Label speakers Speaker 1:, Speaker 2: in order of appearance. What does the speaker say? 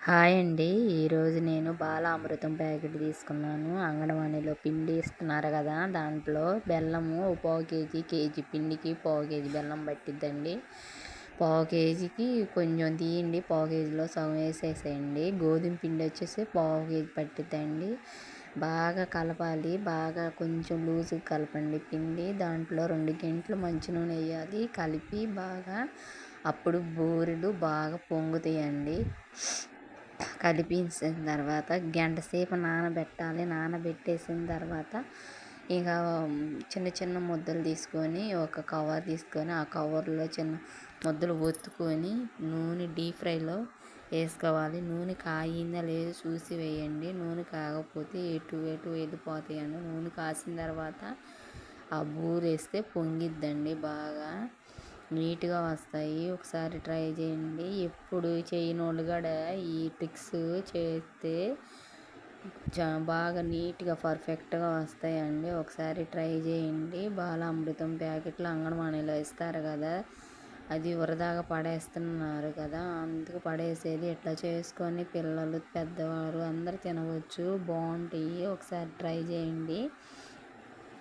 Speaker 1: Hi అండి. ఈరోజు నేను బాల అమృతం ప్యాకెట్ తీసుకున్నాను. అంగన్వాడీలో పిండి ఇస్తున్నారు కదా దాంట్లో బెల్లము పావు కేజీ కేజీ పిండికి పావు కేజీ బెల్లం పట్టిద్దండి. పావు కేజీకి కొంచెం తీయండి పావు కేజీలో సగం వేసేసేయండి. గోధుమ పిండి వచ్చేసి పావు కేజీ పట్టిద్దండి. బాగా కలపాలి బాగా కొంచెం లూజుగా కలపండి పిండి. దాంట్లో రెండు గంటలు మంచి నూనె వేయాలి కలిపి బాగా అప్పుడు బూరెలు బాగా పొంగుతాయండి. కలిపేసిన తర్వాత గంట సేపు నానబెట్టాలి. నానబెట్టేసిన తర్వాత ఇక చిన్న చిన్న ముద్దలు తీసుకొని ఒక కవర్ తీసుకొని ఆ కవర్లో చిన్న ముద్దలు ఒత్తుకొని నూనె డీప్ ఫ్రైలో వేసుకోవాలి. నూనె కాగిందా లేదో చూసి వేయండి. నూనె కాకపోతే ఎటు ఎటు వెళ్ళిపోతాయండి నూనె కాసిన తర్వాత ఆ బూరేస్తే పొంగిద్దండి బాగా. నీట్గా వస్తాయి. ఒకసారి ట్రై చేయండి. ఎప్పుడు చేయని వాళ్ళు కూడా ఈ ట్రిక్స్ చేస్తే చా బాగా నీట్గా పర్ఫెక్ట్గా వస్తాయండి. ఒకసారి ట్రై చేయండి. బాలామృతం ప్యాకెట్లు అంగన్వాణిలో ఇస్తారు కదా అది వృధాగా పడేస్తున్నారు కదా అందుకు పడేసేది ఇట్లా చేసుకొని పిల్లలు పెద్దవారు అందరు తినవచ్చు. బాగుంటాయి ఒకసారి ట్రై చేయండి.